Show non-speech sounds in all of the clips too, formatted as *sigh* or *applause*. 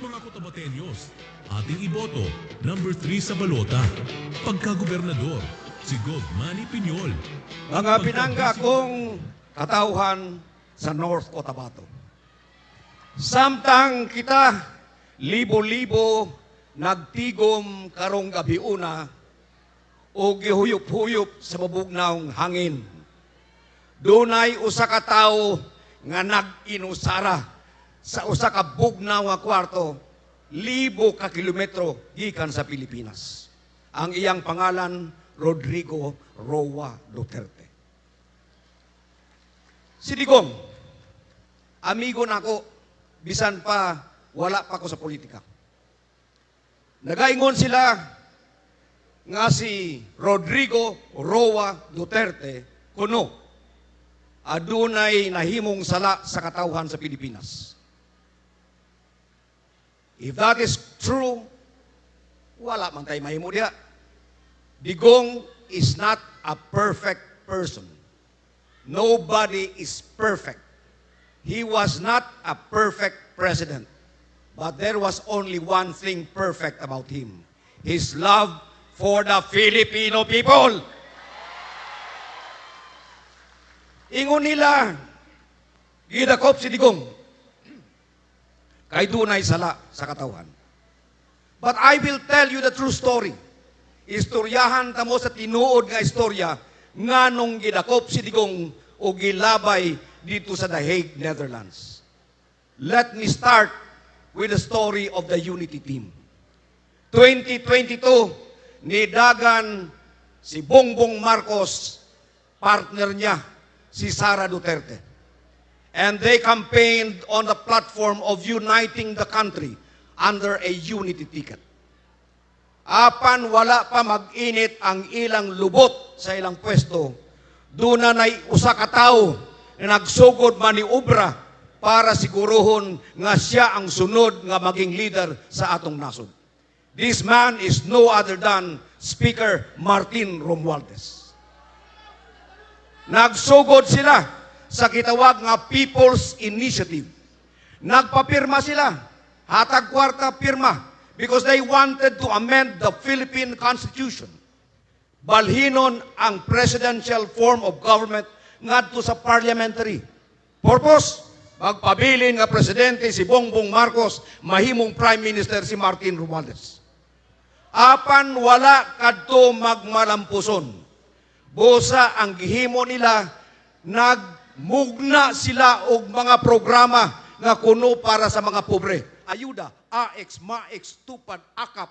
Mga Cotabateños, ating iboto, number 3 sa balota. Pagka-gobernador, si Gov. Manny Piñol. Mga pinangga kong katauhan sa North Cotabato. Samtang kita libo-libo nagtigom karong gabiuna o gihuyop-huyop sa mabugnaong hangin. Dunay usa ka tawo nga nag-inusara sa usa ka bugnaw nga kwarto libo ka kilometro gikan sa Pilipinas. Ang iyang pangalan Rodrigo Roa Duterte. Si Digong, amigo nako, bisan pa wala pa ko sa politika. Nagaingon sila nga si Rodrigo Roa Duterte kuno adunay nahimong sala sa katawhan sa Pilipinas. If that is true, wala man tayo mahimo diha. Digong is not a perfect person. Nobody is perfect. He was not a perfect president. But there was only one thing perfect about him. His love for the Filipino people. Ingon nila, gidakop si Digong. Kay dunay sala sa katawan. But I will tell you the true story. Istoryahan tamo sa tinuod nga istorya nga nung gidakop si Digong o gilabay dito sa The Hague, Netherlands. Let me start with the story of the Unity Team. 2022, nidagan si Bongbong Marcos, partner niya, si Sara Duterte. And they campaigned on the platform of uniting the country under a unity ticket. Apan wala pa mag-init ang ilang lubot sa ilang pwesto, duna na usa ka tawo na nagsugod maniobra para siguruhon nga siya ang sunod nga maging leader sa atong nasod. This man is no other than Speaker Martin Romualdez. Nagsugod sila sa kitawag nga People's Initiative. Nagpapirma sila. Hatag kwarta pirma because they wanted to amend the Philippine Constitution. Balhinon ang presidential form of government ngadto sa parliamentary. Purpose, magpabilin nga presidente si Bongbong Marcos, mahimong prime minister si Martin Romualdez. Apan wala kadto magmalampuson. Busa ang gihimo nila nagmugna sila og mga programa nga kuno para sa mga pobre. Ayuda, AX, MAX, Tupad, AKAP.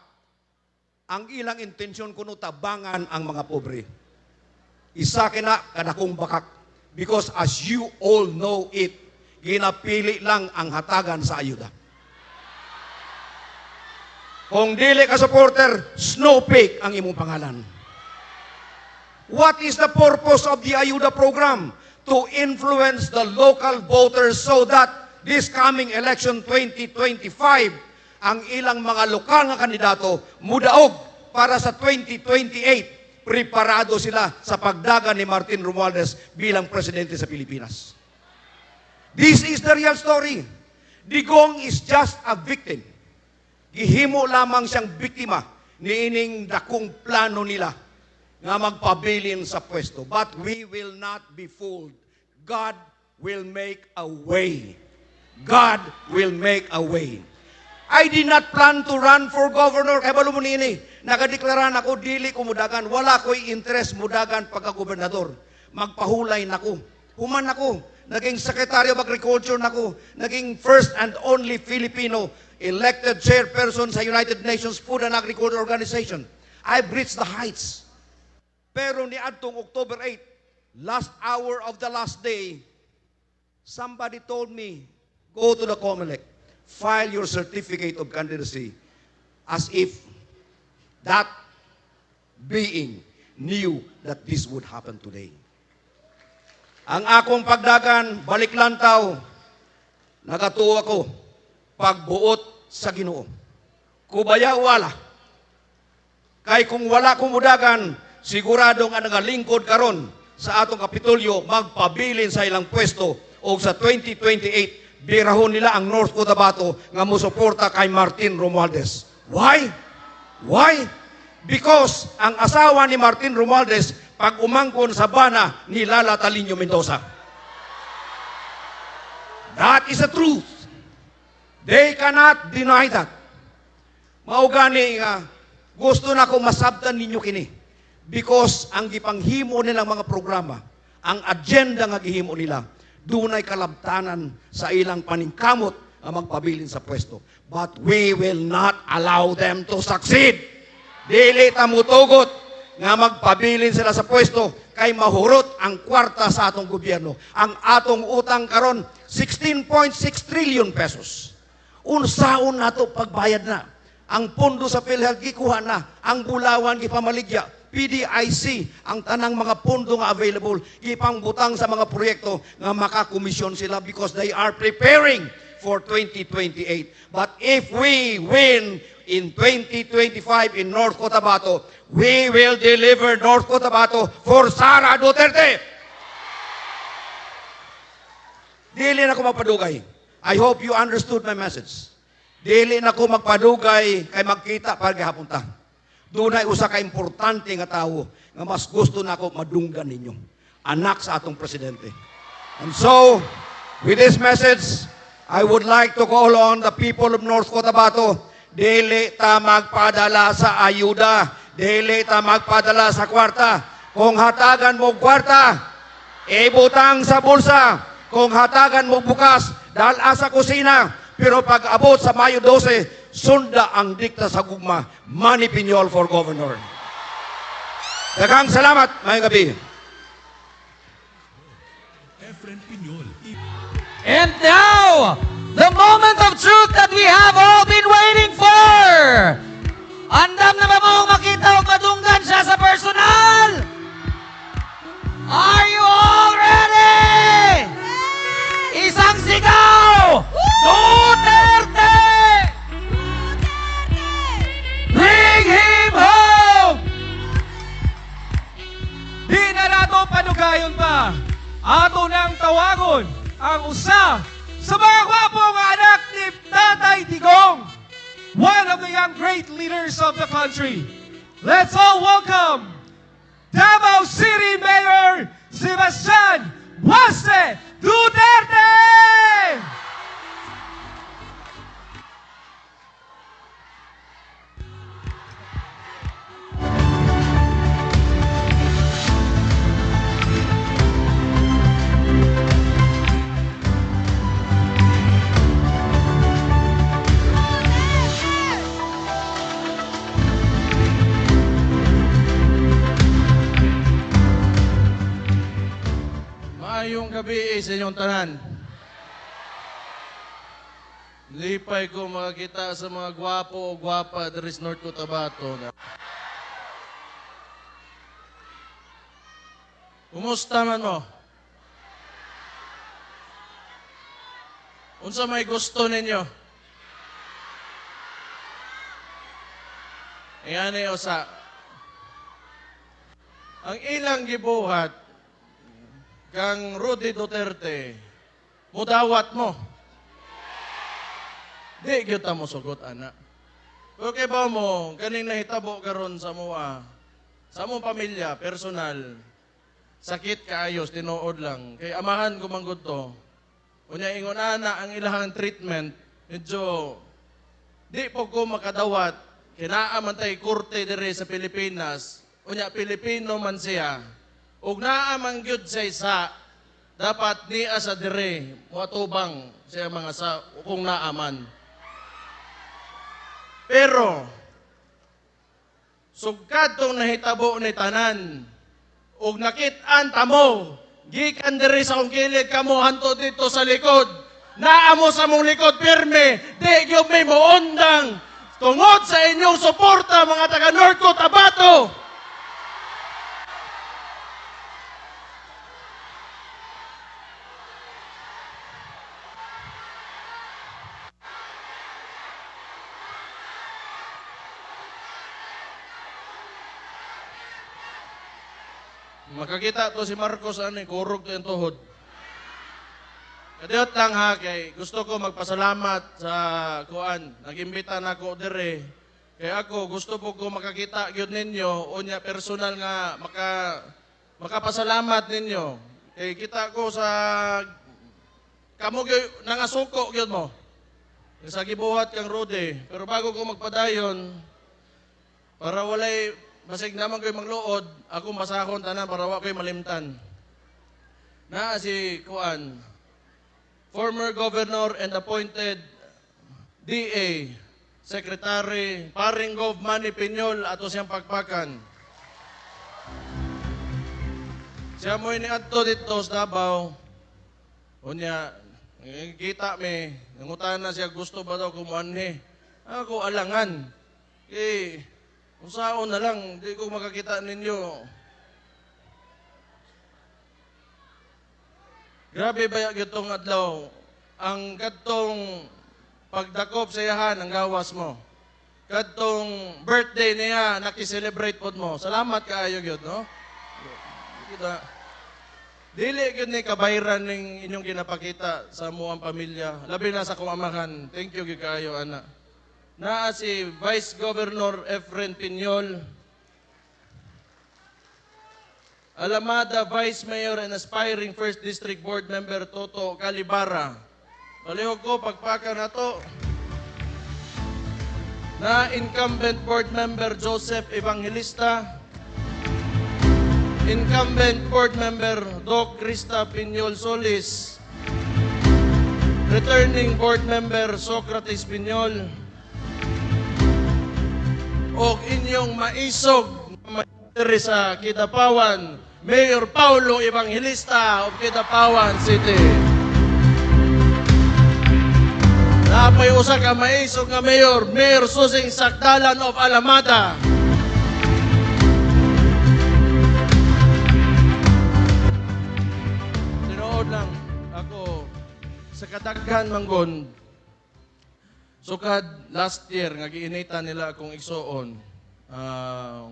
Ang ilang intensyon kuno tabangan ang mga pobre. Isa kina kadakong bakak. Because as you all know it, ginapili lang ang hatagan sa ayuda. Kung dili ka supporter, snowflake ang imong pangalan. What is the purpose of the Ayuda program? To influence the local voters so that this coming election 2025, ang ilang mga lokal nga kandidato mudaog para sa 2028, preparado sila sa pagdagan ni Martin Romualdez bilang presidente sa Pilipinas. This is the real story. Digong is just a victim. Gihimo lamang siyang biktima ni ining dakong plano nila nga magpabilin sa pwesto. But we will not be fooled. God will make a way. God will make a way. I did not plan to run for governor. Kaya balo mo nini, nagadeklaran ako, dili ko mudagan. Wala ko'y interest mudagan pagka-gobernador. Magpahulay nako. Human ako. Naging Secretary of Agriculture nako. Naging first and only Filipino elected chairperson sa United Nations Food and Agriculture Organization. I've reached the heights. Pero ni Adtong October 8, last hour of the last day, somebody told me, go to the COMELEC, file your certificate of candidacy as if that being knew that this would happen today. Ang akong pagdagan, balik lantaw, nagatuwa ko, pagbuot sa ginoo. Kubaya wala. Kay kung wala kumudagan, sigurado nga nagalingkod karon sa atong kapitulyo magpabilin sa ilang pwesto o sa 2028 birahon nila ang North Cotabato nga musuporta kay Martin Romualdez. Why? Why? Because ang asawa ni Martin Romualdez, pag umangkon sa bana ni Lala Talinio Mendoza. That is the truth. They cannot deny that. Mao gani nga gusto na ko masabtan ninyo kini because ang gipanghimo nilang mga programa, ang agenda nga gihimo nila, dunay kalabtanan sa ilang paningkamot nga magpabilin sa pwesto. But we will not allow them to succeed. Dili ta mutugot nga magpabilin sila sa pwesto kay mahurot ang kwarta sa atong gobyerno. Ang atong utang karon 16.6 trillion pesos. Unsaon nato pagbayad na? Ang pondo sa PhilHealth gikuha na, ang bulawan gipamaligya, PDIC, ang tanang mga pondo nga available, gipangbutang sa mga proyekto nga makakomisyon sila because they are preparing for 2028. But if we win in 2025 in North Cotabato, we will deliver North Cotabato for Sara Duterte. Dili na ko mapadugay. I hope you understood my message. Dili na ko magpadugay kay magkita para gihapon. Dunay usa ka importante nga tawo nga mas gusto na ako madunggan ninyo. Anak sa atong presidente. And so, with this message, I would like to call on the people of North Cotabato, dili ta magpadala sa ayuda, dili ta magpadala sa kwarta. Kung hatagan mo kwarta, ibutang sa bulsa. Kung hatagan mo bukas, dala sa kusina. Pero pag abot sa Mayo 12, sunda ang dikta sa gugma. Manny Piñol for governor. Dagang salamat, may gabi. Efren Piñol. And now, the moment of truth that we have all been waiting for! Andam na ba mong gabi sa inyong tanan. Lipay ko makakita sa mga gwapo o gwapa dari sa North Cotabato. Kumusta man mo? Unsa may gusto ninyo? Ayan eh, sa ang ilang gibuhat kang Rudy Duterte, mudawat mo. Di kita mo sugot, anak. Okay ba mo, ganing nahitabo karon sa mua, sa mong pamilya, personal, sakit kaayos, tinuod lang. Kay amahan ko manggod to. Unya ingon ana ang ilahang treatment, medyo di po ko makadawat. Kinaaman tay korte dire sa Pilipinas. Unya Pilipino man siya. Ug naa man gyud sa isa, dapat niya sa dire muatubang sa mga sa kung naaman. Pero sugkad tong nahitabo ni tanan ug nakit-an tamo gikan diri sa akong kilid kamo hanto dito sa likod naa mo sa mong likod pirme di gyud may moondang tungod sa inyong suporta mga taga North Cotabato Makakita to si Marcos ani kurog to yung tuhod. Kadiyot lang ha, kay gusto ko magpasalamat sa kuan. Nag-imbita na ako dire. Kay ako, gusto po ko makakita gyud ninyo, unya personal nga maka makapasalamat ninyo. Kay kita ko sa kamo gyud nangasuko gyud mo. Sa gibuhat kang Rudy. Pero bago ko magpadayon, para walay basig naman ko'y magluod, ako masahon tanan para wa ko'y malimtan. Na si Kuan, former governor and appointed DA, Secretary Paring Gov Manny Pinyol ato siyang pagpakan. Siya mo ni adto dito sa Davao. Unya, kita mi, nangutan na siya gusto ba daw kumuanhi. Ako alangan. Eh, usaon na lang, di ko makakita ninyo. Grabe ba itong adlaw? Ang kadtong pagdakop sa iyahan, ang gawas mo. Kadtong birthday niya, nakiselebrate pod mo. Salamat kaayo gyud no? Kita. Dili gyud ni kabayran ning inyong ginapakita sa muang pamilya. Labi na sa kong amahan. Thank you gyud kaayo ana. Naa si Vice Governor Efren Pinyol. Alamada Vice Mayor and aspiring First District Board Member Toto Calibara. Palihog ko, pagpaka na to. Na incumbent Board Member Joseph Evangelista. Incumbent Board Member Doc Krista Pinyol Solis. Returning Board Member Socrates Pinyol. O inyong maisog mayor sa Kidapawan, Mayor Paulo Evangelista of Kidapawan City. Napay usa ka maisog nga mayor, Mayor Susing Sakdalan of Alamada. Tinuod lang ako sa kadaghan manggon sukad last year nga giinita nila akong igsuon. ah,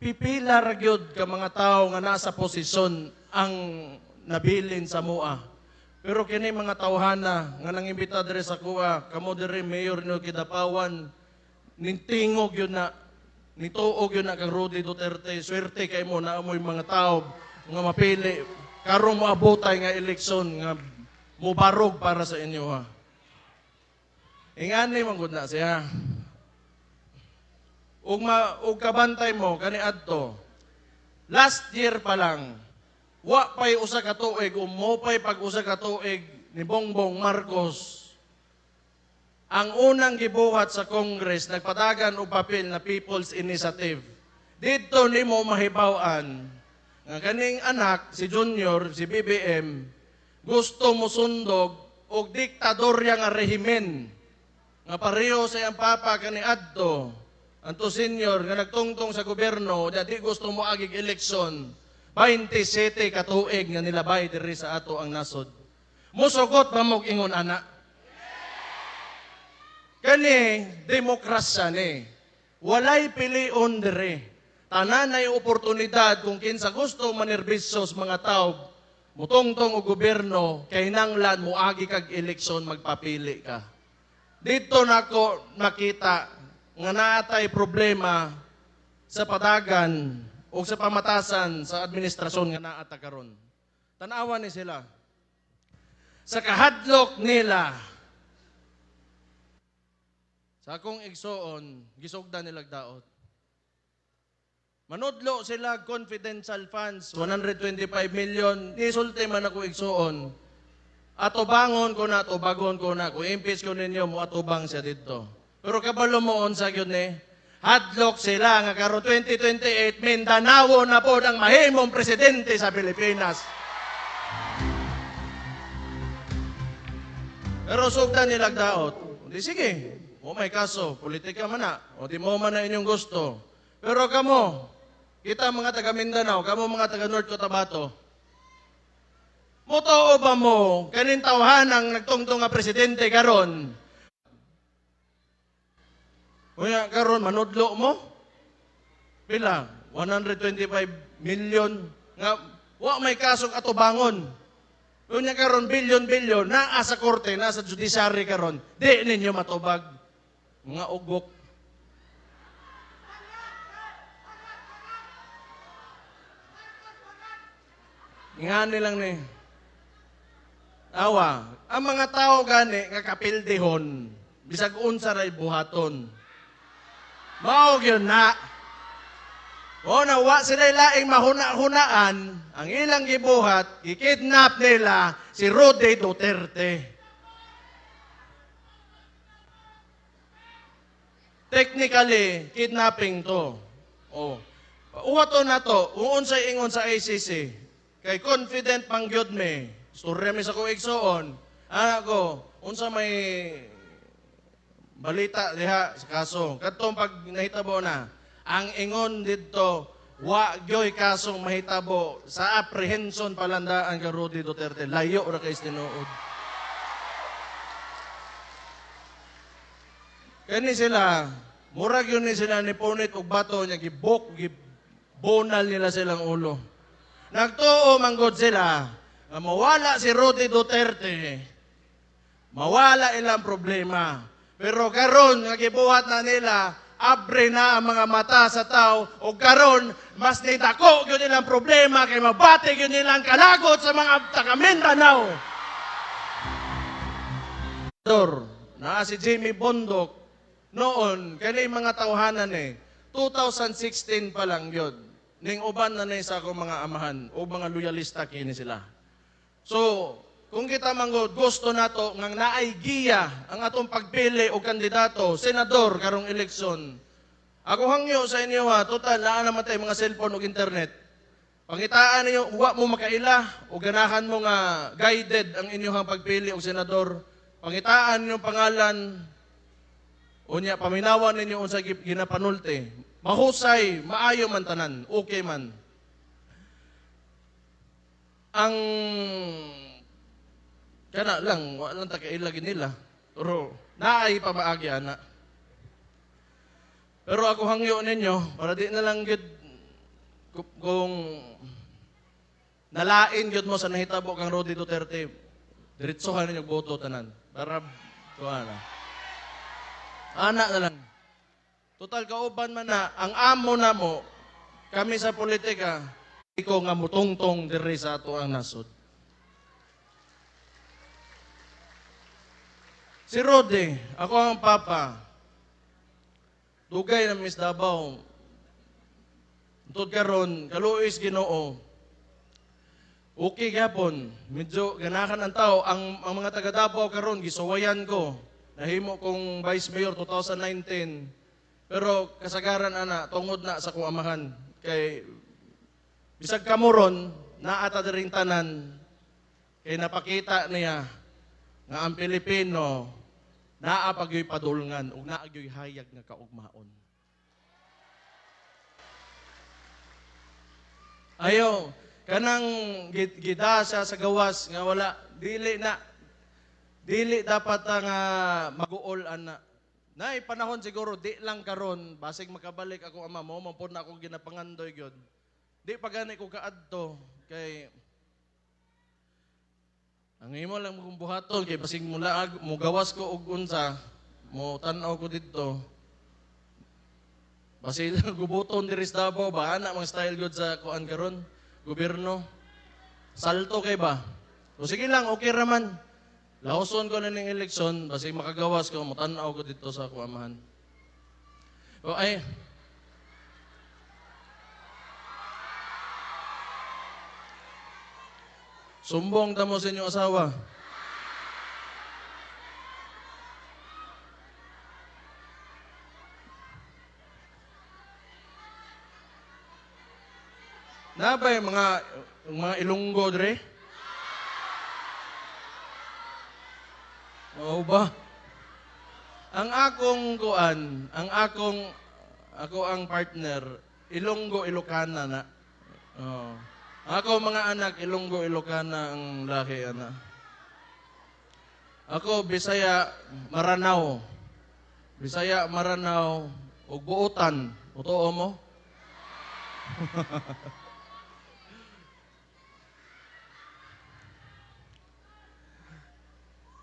pipila ra gyud ka mga tao nga nasa posisyon ang nabilin sa mua. Pero kini mga tawhana nga nangimbita diri sa kuha, kamo diri mayor no Kidapawan, nintingog yun na nituog yun na kang Rudy Duterte, swerte kay mo na amoy mga tao nga mapili karong moabotay nga eleksyon nga mubarog para sa inyo ha. Ingani man gud na siya. Ug ma ug kabantay mo kani adto. Last year pa lang wa pay usa ka tuig o mo pay pag usa ka tuig ni Bongbong Marcos ang unang gibuhat sa Congress nagpadagan og papel na People's Initiative. Dito nimo mahibaw-an nga kaning anak si Junior si BBM gusto mo sundog og diktadorya nga rehimen nga pareho sa iyang papa kani adto anto senior nga nagtungtong sa gobyerno da di gusto mo agig eleksyon. 27 ka tuig nga nilabay diri sa ato ang nasod. Musugot ba mo ingon ana? Kani demokrasya ni. Walay pilion diri. Tanan ay oportunidad kung kinsa gusto manerbisyo sa mga tao mutungtong og gobyerno kay nanglan mo agi kag eleksyon magpapili ka dito nako nakita nga naatay problema sa padagan o sa pamatasan sa administrasyon nga naata karon. Tanawa ni sila. Sa kahadlok nila sa akong igsoon, gisugdan nila daot. Manudlo sila confidential funds, 125 million, nisulti man ako igsoon. Atubangon ko na, atubagon ko na. Kung impeach ko ninyo, mo atubang siya dito. Pero kabalo mo on sa yun eh, hadlock sila nga karo 2028, Mindanao na po ang mahimong presidente sa Pilipinas. Pero sugdan nila daot. Di sige, mo may kaso, politika man na, o di mo man na inyong gusto. Pero kamo, kita mga taga Mindanao, kamo mga taga North Cotabato, Motoo ba mo, kanin tawhan ang nagtungtong nga presidente karon? Kuya, karon manudlo mo? Pila? 125 million nga wa may kasong atubangon. Unya karon bilyon-bilyon naa sa korte, na sa judiciary karon. Di ninyo matubag. Mga ugok. Nga nilang ni. Awa, ang mga tao gani nga kapildehon, bisag unsa ray buhaton. Mao gyud na. O na wa sila laing mahuna-hunaan, ang ilang gibuhat, gikidnap nila si Rode Duterte. Technically, kidnapping to. O. Uwato na to, sa ingon sa ICC. Kay confident pang gyud me. Storya mi sa ko igsoon. Ana ko, unsa may balita diha sa kaso. Kadtong pag nahitabo na, ang ingon didto wa gyoy kasong mahitabo sa apprehension palandaan ka Rudy Duterte. Layo ra kay tinuod. Kani sila, murag yun ni sila ni Punit ug bato niya gibok, gibonal nila silang ulo. Nagtuo manggod sila nga mawala si Rudy Duterte, mawala ilang problema. Pero karon nga gibuhat na nila, abre na ang mga mata sa tao o karon mas nidako gyud nilang problema kay mabati gyud nilang kalagot sa mga taga Mindanao. Na si Jimmy Bondok noon kani mga tawhanan eh. 2016 pa lang yun. Ning uban na nay sa akong mga amahan o mga loyalista kini sila so kung kita manggod gusto nato nga naay giya ang atong pagpili og kandidato senador karong eleksyon ako hangyo sa inyo ha total naa naman tayo mga cellphone ug internet Pangitaan ninyo, wa mo makaila o ganahan mo nga guided ang inyong pagpili og senador. Pangitaan ninyo pangalan, unya paminawan ninyo unsa gi- ginapanulti. Mahusay, maayo man tanan, okay man. Ang kana lang, wa lang ta kaila nila. Pero naay pa maagi ana. Pero ako hangyo ninyo, para di na lang gid ku- kung nalain gyud mo sa nahitabo kang Rodi Duterte, diretsohan ninyo boto tanan. Para kuha na. Ana na lang. Total kauban man na ang amo na mo kami sa politika iko nga mutungtong diri sa ato ang nasod. Si Rodi, ako ang papa. Dugay na Miss Davao. Tod karon, kaluoy Ginoo. Okay gapon, medyo ganahan ang tao ang, ang mga taga Davao karon gisuwayan ko. Nahimo kong Vice Mayor 2019. Pero kasagaran ana tungod na sa kong amahan kay bisag kamuron na ata diring tanan kay napakita niya nga ang Pilipino naa pagyoy padulngan ug naa gyoy hayag nga kaugmaon. Ayo, kanang gid- gidasa sa gawas nga wala dili na dili dapat nga maguol ana. Nay panahon siguro di lang karon basig makabalik ako ama mo man pud na ako ginapangandoy gyud. Di pa gani ko kaadto kay ang imo lang mo kong buhaton kay basig mula mo gawas ko og unsa mo tan-aw ko didto. Basi *laughs* gubuton diri sa Davao ba ana mga style good sa kuan karon gobyerno. Salto kay ba? O sige lang okay ra man. Lahoson ko na ning eleksyon basi makagawas ko mo tan-aw ko dito sa kuamahan. O ay Sumbong ta sa inyong asawa. Nabay mga mga ilunggo dre? Oo ba? Ang akong kuan, ang akong ako ang partner, Ilonggo Ilocana na. Oo. Ako mga anak, Ilonggo Ilocana ang laki ana. Ako Bisaya Maranao. Bisaya Maranao ug buotan. Totoo mo? *laughs*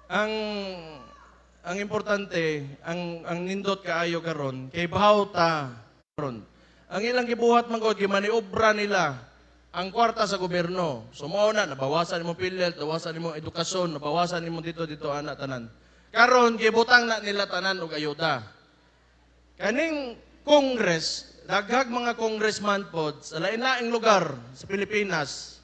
ang ang importante, ang ang nindot kaayo karon kay bahawta karon. Ang ilang gibuhat man gud gimaniobra nila ang kwarta sa gobyerno. So mao na nabawasan nimo pilit, nabawasan nimo edukasyon, nabawasan nimo dito dito ana tanan. Karon gibutang na nila tanan og ayuda. Kaning Congress, daghag mga congressman pod sa lain-laing lugar sa Pilipinas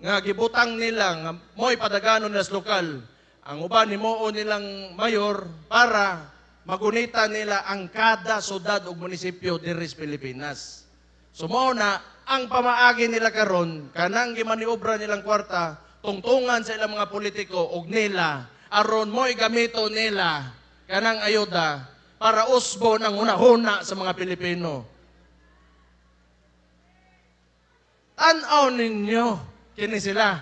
nga gibutang nila nga mo'y padaganon nila sa lokal. Ang uban himuon nilang mayor para magunita nila ang kada syudad ug munisipyo diri sa Pilipinas. So mao na ang pamaagi nila karon kanang gimaniobra nilang kwarta tungtungan sa ilang mga politiko og nila aron mo'y gamito nila kanang ayuda para usbo ng hunahuna sa mga Pilipino. Tanaw ninyo kini sila.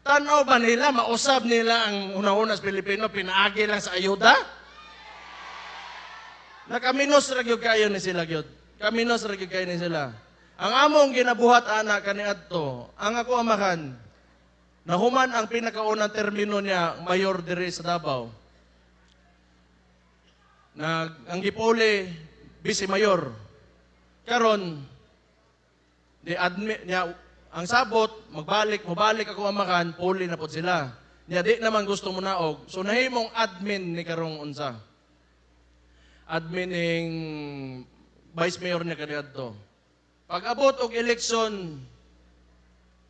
Tanaw ba nila mausab nila ang hunahuna sa Pilipino pinaagi lang sa ayuda? Nakaminos ra gyud kayo ni sila gyud. Kaminos ra gyud kayo ni sila. Ang among ginabuhat ana kaniadto, ang ako amahan, nahuman ang pinakaunang termino niya mayor diri sa Davao. Nag ang gipuli vice mayor. Karon di admit niya ang sabot magbalik mobalik ako amakan puli na pod sila. Niya di naman gusto mo naog. So nahimong admin ni karong unsa admin ning vice mayor niya kaniadto. Pag abot og eleksyon,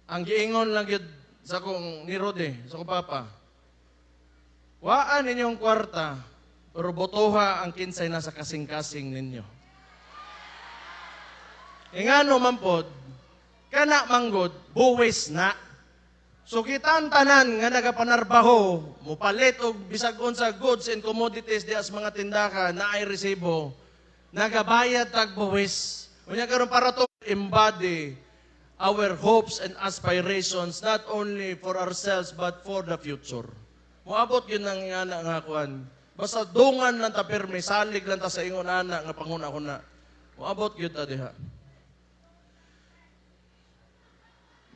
ang giingon lang gyud sa kong ni Rode, sa kong papa. Waan ninyong kwarta, pero botoha ang kinsay nasa kasing-kasing ninyo. Ingano man pod, kana manggod, buwis na. So kitaan tanan nga nagapanarbaho, mupalit og bisag unsa goods and commodities di as mga tindakan na ay resibo, nagabayad tag buwis. Unya karon para to embody our hopes and aspirations not only for ourselves but for the future. Moabot yun ang nga nga kuan. Basta dungan lang ta pirmi, salig lang ta sa ingon ana nga panguna ko na. Moabot yun ta diha.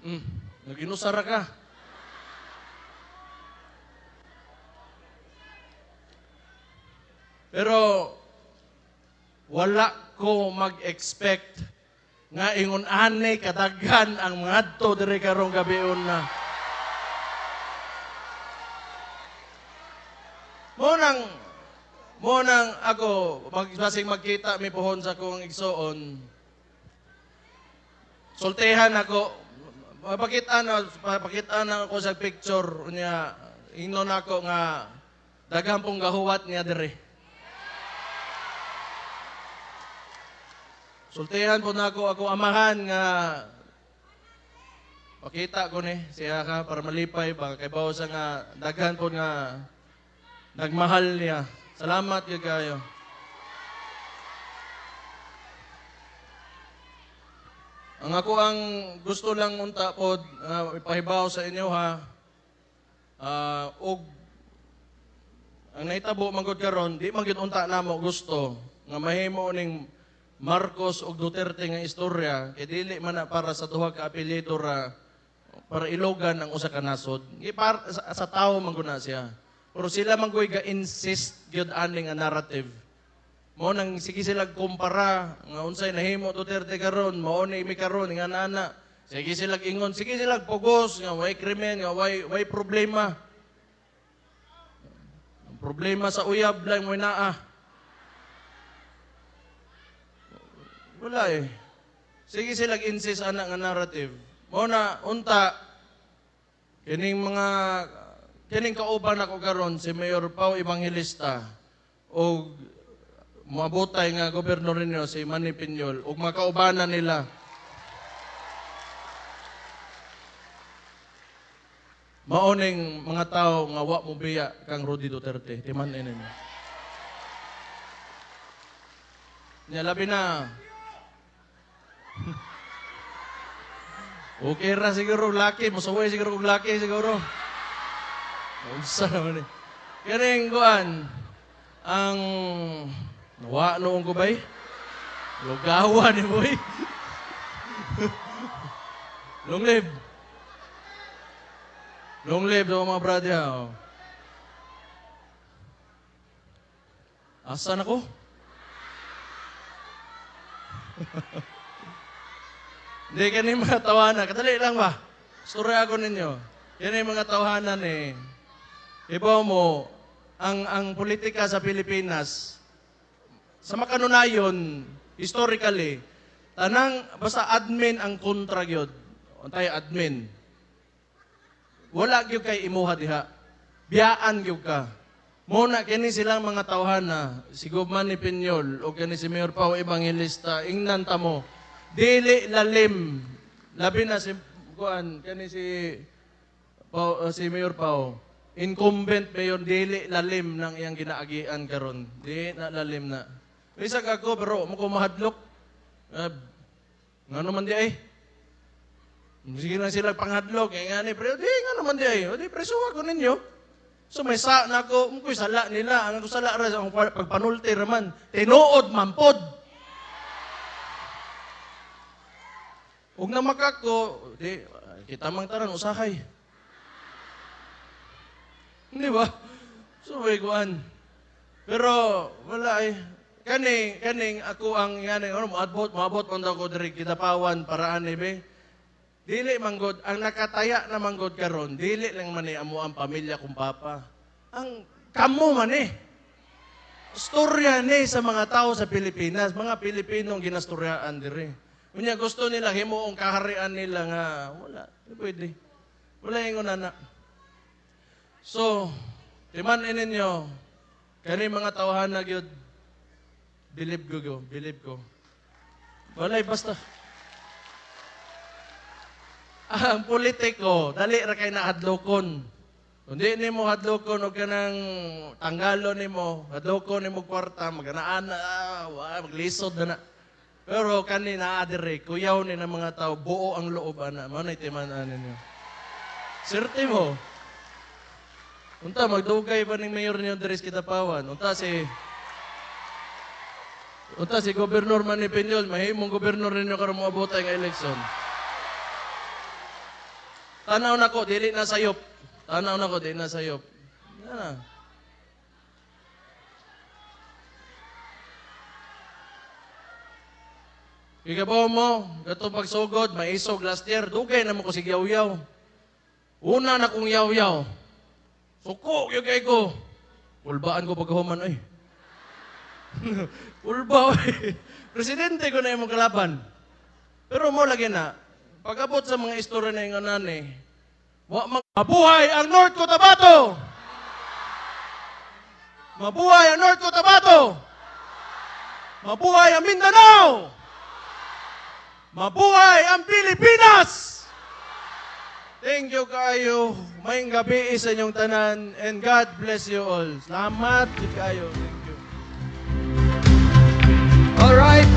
Mm, naginusara ka. Pero wala ko mag-expect nga ingon anay kadaghan ang mga adto diri karong gabion na. Mo nang mo nang ako mag basig magkita mi pohon sa kong igsoon. Sultihan ako mapakita na papakita na ako sa picture niya ingnon ako nga daghang pong gahuwat niya diri. Sultihan po na ako, amahan nga pakita ko ni siya ka para malipay ba kay sa nga daghan po nga nagmahal niya. Salamat gyud kayo. Ang ako ang gusto lang unta pod uh, ipahibaw sa inyo ha. Ah, og ang naitabo magod karon di man gyud unta namo gusto nga mahimo ning Marcos ug Duterte nga istorya kay dili man para sa duha ka apelyido ra para ilogan ang usa ka nasod. Para sa, sa tawo man guna siya. Pero sila man ga insist gyud ani nga narrative. Mo nang sige sila kumpara nga unsay nahimo Duterte karon, mao ni mi karon nga nana. Sige sila ingon, sige sila pugos nga way krimen, nga way way problema. Ang problema sa uyab lang mo naa. Wala eh. Sige sila insist ana nga narrative. Mo na unta kining mga kining kauban ako karon si Mayor Pau Evangelista o mabutay nga gobernador ninyo si Manny Piñol ug makaubanan nila Maoning mga tao nga wa mo biya kang Rudy Duterte. Timan inin. Nya labi na. *laughs* okay ra siguro laki, musaway siguro kung laki siguro. Unsa naman eh. Kaning kuan ang wa noong ko bay. Lugawa ni boy. *laughs* Long live. Long live daw mga brother. Oh. Asan ako? *laughs* Hindi, kani mga tawanan. Kadali lang ba? Story ako ninyo. Kani mga tawanan eh. Ibaw mo, ang ang politika sa Pilipinas, sa makanunayon, historically, tanang, basta admin ang kontra gyud. Untay admin. Wala gyud kay imuha diha. Biyaan gyud ka. Muna kini silang mga tawhana, si Gubman ni Pinyol o kani si Mayor Pao Evangelista, ingnan ta mo. Dili lalim. Labi na si kuan kani si Pao, uh, si Mayor Pao. Incumbent mayor dili lalim ng iyang ginaagian karon. Di na lalim na. Bisag ako pero mo ko mahadlok. Uh, nga naman di ay. Sige na sila panghadlok. Kaya nga ni, pero di nga naman di ay. O di preso ako ninyo. So may sa na ako, mungkoy sala nila. Ang sala ra ang pagpanulti raman. Tinuod mampod. Ug na makako, di kita mang taran usahay. Di ba? So may kuan. Pero wala eh. Kani, kaning ako ang yani, ano, maabot, maabot daw ko diri kitapawan para ani be. Dili manggod ang nakataya na manggod karon, dili lang man ni amo ang pamilya kong papa. Ang kamo man eh. Storya ni sa mga tao sa Pilipinas, mga Pilipinong ginastoryaan diri. Unya gusto nila himuong kaharian nila nga wala, di pwede. Wala yung na. So, timan ninyo, kani mga tawahan na gyud believe ko, go, believe ko. Walay basta. Ang politiko, dali ra kay nahadlokon. Kundi ni mo hadlokon o kanang tanggalo ni mo, hadlokon ni mo kwarta, maganaan na, ah, maglisod na na. Pero kani na adire, kuyaw ni ng mga tao, buo ang loob ana. Mao na timanan ninyo. Serte mo. Unta magdugay pa ning mayor niyo diri sa Kitapawan. Unta si Unta si Gobernador Manny Peñol, mahimong gobernador ninyo karon mo abotay nga eleksyon. Tanaw na ko, dili na sayop. Tanaw na ko, dili na sayop. Yan na. Ikabaw mo, gato pagsugod, maisog last year, dugay na mo ko si yaw-yaw. Una na kong yaw-yaw. Suko, yung kay ko. Ulbaan ko pagkahuman, ay. Ulba, ay. Presidente ko na yung kalaban. Pero mo lagi na, pag-abot sa mga istorya na yung anani, wa mag- mabuhay ang North Cotabato! Mabuhay ang North Cotabato! Mabuhay ang Mindanao! Mabuhay ang Pilipinas! Thank you kayo. Maying gabi sa inyong tanan and God bless you all. Salamat kayo. Thank you. All right.